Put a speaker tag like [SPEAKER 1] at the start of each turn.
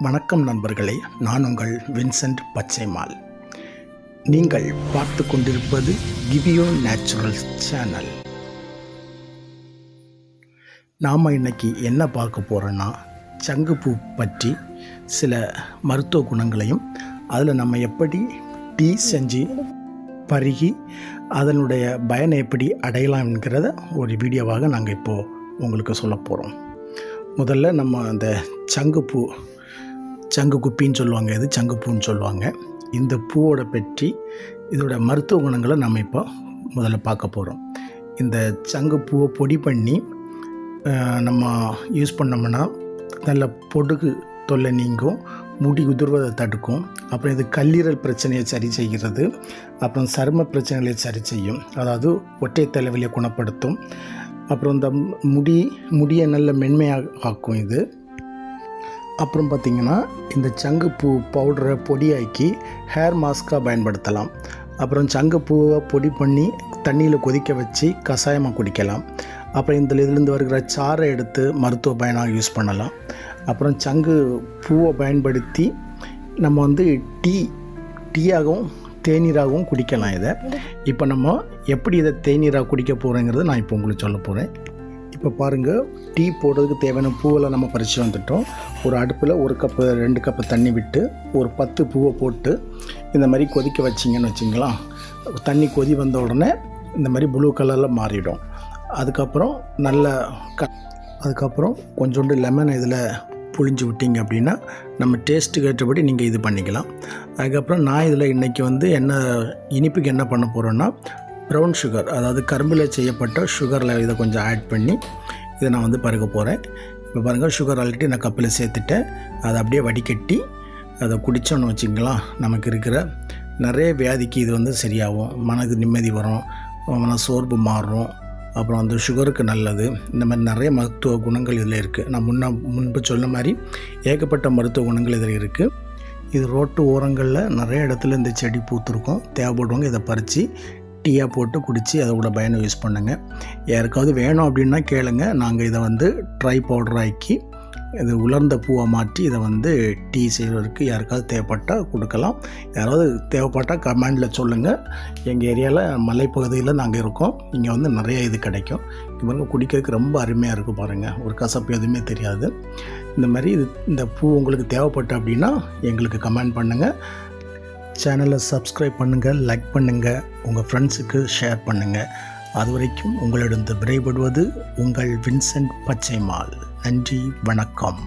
[SPEAKER 1] வணக்கம் நண்பர்களே நான் உங்கள் வின்சென்ட் பச்சைமால். நீங்கள் பார்த்து கொண்டிருப்பது கிவியோ நேச்சுரல்ஸ் சேனல். நாம் இன்னைக்கு என்ன பார்க்க போகிறோன்னா சங்குப்பூ பற்றி சில மருத்துவ குணங்களையும் அதில் நம்ம எப்படி டீ செஞ்சு பருகி அதனுடைய பயனை எப்படி அடையலாம் என்கிறத ஒரு வீடியோவாக நாங்கள் இப்போது உங்களுக்கு சொல்ல போகிறோம் முதல்ல நம்ம அந்த சங்குப்பூ சங்கு குப்பின்னு சொல்லுவாங்க. இது சங்குப்பூன்னு சொல்லுவாங்க. இந்த பூவோட பற்றி இதோட மருத்துவ குணங்களை நம்ம இப்போ முதல்ல பார்க்க போகிறோம் இந்த சங்குப்பூவை பொடி பண்ணி நம்ம யூஸ் பண்ணோம்னா நல்ல பொடுகு தொல்லை நீங்கும் முடி உதிர்வதை தடுக்கும். அப்புறம் இது கல்லீரல் பிரச்சனையை சரி செய்கிறது. அப்புறம் சரும பிரச்சனைகளை சரி செய்யும். அதாவது ஒற்றை தலைவலியை குணப்படுத்தும். அப்புறம் இந்த முடி முடியை நல்ல மென்மையாக ஆக்கும் இது. அப்புறம் பார்த்திங்கன்னா இந்த சங்குப்பூ பவுடரை பொடியாக்கி ஹேர் மாஸ்க்காக பயன்படுத்தலாம். அப்புறம் சங்குப்பூவை பொடி பண்ணி தண்ணியில் கொதிக்க வச்சு கஷாயமாக குடிக்கலாம். அப்புறம் இந்த இதுலேருந்து வருகிற சாறை எடுத்து மருத்துவ பயனாக யூஸ் பண்ணலாம். அப்புறம் சங்கு பூவை பயன்படுத்தி நம்ம வந்து டீ டீயாகவும் தேநீராகவும் குடிக்கலாம் இதை. இப்போ நம்ம எப்படி இதை தேநீராக குடிக்க போகிறோங்கிறத நான் இப்போ உங்களுக்கு சொல்ல போகிறேன் இப்போ பாருங்கள் டீ போடுறதுக்கு தேவையான பூவெல்லாம் நம்ம பறித்து வந்துட்டோம். ஒரு அடுப்பில் ஒரு கப்பு ரெண்டு கப்பு தண்ணி விட்டு ஒரு பத்து பூவை போட்டு இந்த மாதிரி கொதிக்க வச்சிங்கன்னு வச்சிங்களா தண்ணி கொதி வந்த உடனே இந்த மாதிரி ப்ளூ கலரில் மாறிடும். அதுக்கப்புறம் நல்ல க அதுக்கப்புறம் கொஞ்சோண்டு லெமன் இதில் புழிஞ்சு விட்டீங்க அப்படின்னா நம்ம டேஸ்ட்டுக்கு ஏற்றபடி நீங்கள் இது பண்ணிக்கலாம். அதுக்கப்புறம் நான் இதில் இன்றைக்கி வந்து என்ன இனிப்புக்கு என்ன பண்ண போகிறோன்னா ப்ரௌன் சுகர் அதாவது கரும்பில் செய்யப்பட்ட சுகரில் இதை கொஞ்சம் ஆட் பண்ணி இதை நான் வந்து பருக போகிறேன் இப்போ பாருங்கள் சுகர் ஆல்ரெடி நான் கப்பில் சேர்த்துட்டேன். அதை அப்படியே வடிகட்டி அதை குடித்தோன்னு வச்சுங்களா நமக்கு இருக்கிற நிறைய வியாதிக்கு இது வந்து சரியாகும். மனது நிம்மதி வரும் மன சோர்வு மாறும். அப்புறம் அந்த சுகருக்கு நல்லது. இந்த மாதிரி நிறைய மருத்துவ குணங்கள் இதில் இருக்குது நான் முன்ன முன்பு சொன்ன மாதிரி ஏகப்பட்ட மருத்துவ குணங்கள் இதில் இருக்குது இது ரோட்டு ஓரங்களில் நிறைய இடத்துல இந்த செடி பூத்துருக்கும். தேவைப்படுவாங்க இதை பறித்து டீயாக போட்டு குடித்து அதோட பயனை யூஸ் பண்ணுங்கள் யாருக்காவது வேணும் அப்படின்னா கேளுங்க. நாங்கள் இதை வந்து ட்ரை பவுடர் ஆக்கி இது உலர்ந்த பூவை மாற்றி இதை வந்து டீ செய்வதற்கு யாருக்காவது தேவைப்பட்டால் கொடுக்கலாம். யாராவது தேவைப்பட்டால் கமெண்டில் சொல்லுங்கள் எங்கள் ஏரியாவில் மலைப்பகுதியில் நாங்கள் இருக்கோம். இங்கே வந்து நிறைய இது கிடைக்கும். இவங்க குடிக்கிறதுக்கு ரொம்ப அருமையாக இருக்கும் பாருங்கள் ஒரு கசப்பு எதுவுமே தெரியாது. இந்த மாதிரி இது இந்த பூ உங்களுக்கு தேவைப்பட்ட அப்படின்னா எங்களுக்கு கமெண்ட் பண்ணுங்கள் சேனலை சப்ஸ்கிரைப் பண்ணுங்கள் லைக் பண்ணுங்கள் உங்கள் ஃப்ரெண்ட்ஸுக்கு ஷேர் பண்ணுங்கள் அது வரைக்கும் உங்களிடம் விரைபடுவது உங்கள் வின்சென்ட் பச்சைமால். நன்றி வணக்கம்.